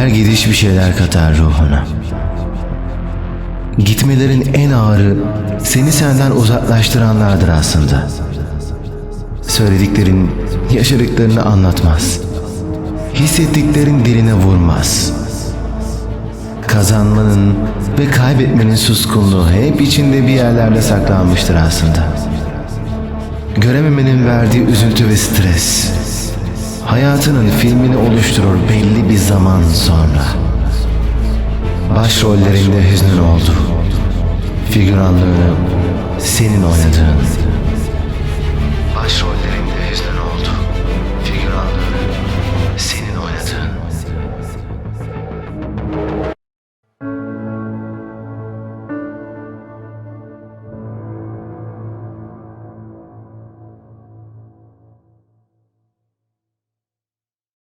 Her gidiş bir şeyler katar ruhuna. Gitmelerin en ağırı seni senden uzaklaştıranlardır aslında. Söylediklerin yaşadıklarını anlatmaz. Hissettiklerin diline vurmaz. Kazanmanın ve kaybetmenin suskunluğu hep içinde bir yerlerde saklanmıştır aslında. Görememenin verdiği üzüntü ve stres. Hayatının filmini oluşturur belli zaman sonra. Başrollerinde hüznün oldu. Figüranlığını senin oynadığın.